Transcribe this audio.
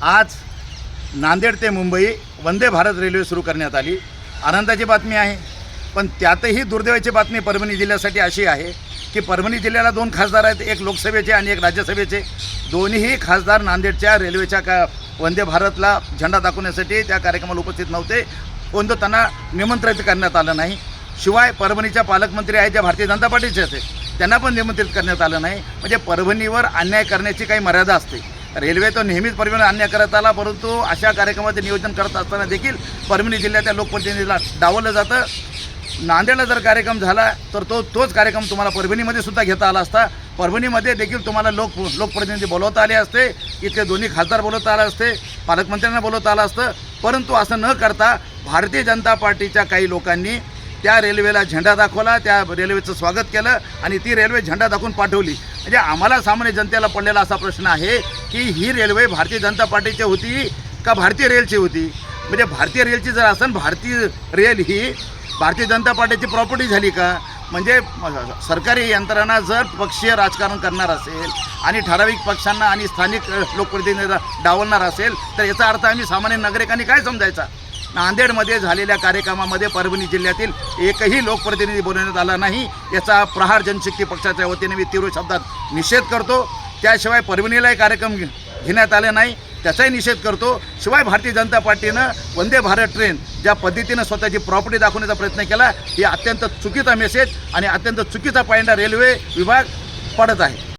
आज नांदेड ते मुंबई वंदे भारत रेल्वे सुरू करण्यात आली. आनंदाची बातमी आहे पण त्यातही दुर्दैवाची बातमी परभणी जिल्ह्यासाठी अशी आहे की परभणी जिल्ह्याला दोन खासदार आहेत एक लोकसभेचे आणि एक राज्यसभेचे. दोन्हीही खासदार नांदेडच्या रेल्वेच्या का वंदे भारतला झेंडा दाखवण्यासाठी त्या कार्यक्रमाला उपस्थित नव्हते. कोणतं त्यांना निमंत्रित करण्यात आलं नाही. शिवाय परभणीच्या पालकमंत्री आहेत ज्या भारतीय जनता पार्टीचे असते त्यांना पण निमंत्रित करण्यात आलं नाही. म्हणजे परभणीवर अन्याय करण्याची काही मर्यादा असते. रेल्वे तो नेहमीच परभणी अन्य करत आला परंतु अशा कार्यक्रमाचे नियोजन करत असताना देखील परभणी जिल्ह्याच्या लोकप्रतिनिधीला डावलं जातं. नांदेडला जर कार्यक्रम झाला तर तो तोच कार्यक्रम तुम्हाला परभणीमध्ये सुद्धा घेता आला असता. परभणीमध्ये देखील तुम्हाला लोक लोकप्रतिनिधी बोलवता आले असते इथले दोन्ही खासदार बोलवता आले असते पालकमंत्र्यांना बोलवता आलं असतं. परंतु असं न करता भारतीय जनता पार्टीच्या काही लोकांनी त्या रेल्वेला झेंडा दाखवला त्या रेल्वेचं स्वागत केलं आणि ती रेल्वे झेंडा दाखवून पाठवली. म्हणजे आम्हाला सामान्य जनतेला पडलेला असा प्रश्न आहे की ही रेल्वे भारतीय जनता पार्टीची होती का भारतीय रेलची होती? म्हणजे भारतीय रेलची जर असेल भारतीय रेल ही भारतीय जनता पार्टीची प्रॉपर्टी झाली का? म्हणजे सरकारी यंत्रणा जर पक्षीय राजकारण करणार असेल आणि ठराविक पक्षांना आणि स्थानिक अ, लोकप्रतिनिधीला डावलणार असेल तर याचा अर्थ आम्ही सामान्य नागरिकांनी काय समजायचा? नांदेडमध्ये झालेल्या कार्यक्रमामध्ये परभणी जिल्ह्यातील एकही लोकप्रतिनिधी बोलवण्यात आला नाही. याचा प्रहार जनशक्ती पक्षाच्या वतीने मी तीव्र शब्दात निषेध करतो. त्याशिवाय परभणीलाही कार्यक्रम घेण्यात आले नाही. त्याचाही निषेध करतो. शिवाय भारतीय जनता पार्टीनं वंदे भारत ट्रेन ज्या पद्धतीनं स्वतःची प्रॉपर्टी दाखवण्याचा प्रयत्न केला ही अत्यंत चुकीचा मेसेज आणि अत्यंत चुकीचा पायंडा रेल्वे विभाग पडत आहे.